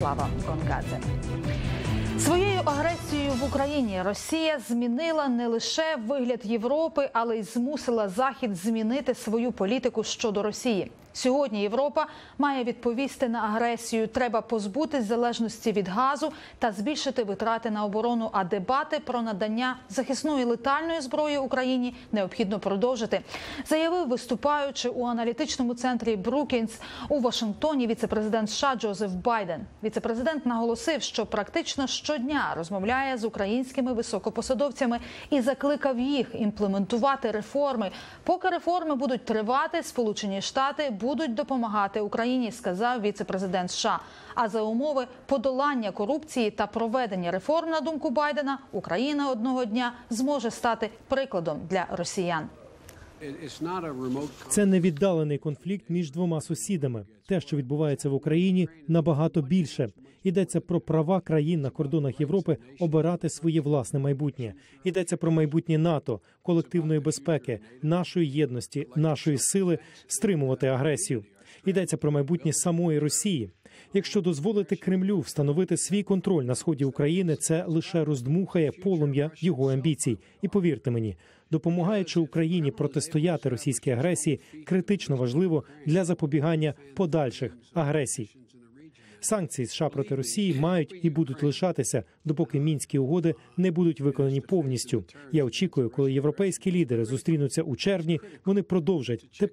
Slava Gongadze. Агресією в Україні Росія змінила не лише вигляд Європи, але й змусила Захід змінити свою політику щодо Росії. Сьогодні Європа має відповісти на агресію. Треба позбутись залежності від газу та збільшити витрати на оборону. А дебати про надання захисної летальної зброї Україні необхідно продовжити. Заявив, виступаючи у аналітичному центрі Брукінс у Вашингтоні, віцепрезидент США Джозеф Байден. Віцепрезидент наголосив, що практично щодня розмовляє з українськими високопосадовцями і закликав їх імплементувати реформи. Поки реформи будуть тривати, Сполучені Штати будуть допомагати Україні, сказав віцепрезидент США. А за умови подолання корупції та проведення реформ, на думку Байдена, Україна одного дня зможе стати прикладом для росіян. Це невіддалений конфлікт між двома сусідами. Те, що відбувається в Україні, набагато більше. Йдеться про права країн на кордонах Європи обирати своє власне майбутнє. Йдеться про майбутнє НАТО, колективної безпеки, нашої єдності, нашої сили стримувати агресію. Йдеться про майбутнє самої Росії. Якщо дозволити Кремлю встановити свій контроль на сході України, це лише роздмухає полум'я його амбіцій. І повірте мені, допомагаючи Україні протистояти російській агресії, критично важливо для запобігання подальших агресій. Санкції США проти Росії мають і будуть лишатися, допоки мінські угоди не будуть виконані повністю. Я очікую, коли європейські лідери зустрінуться у червні, вони продовжать тепер.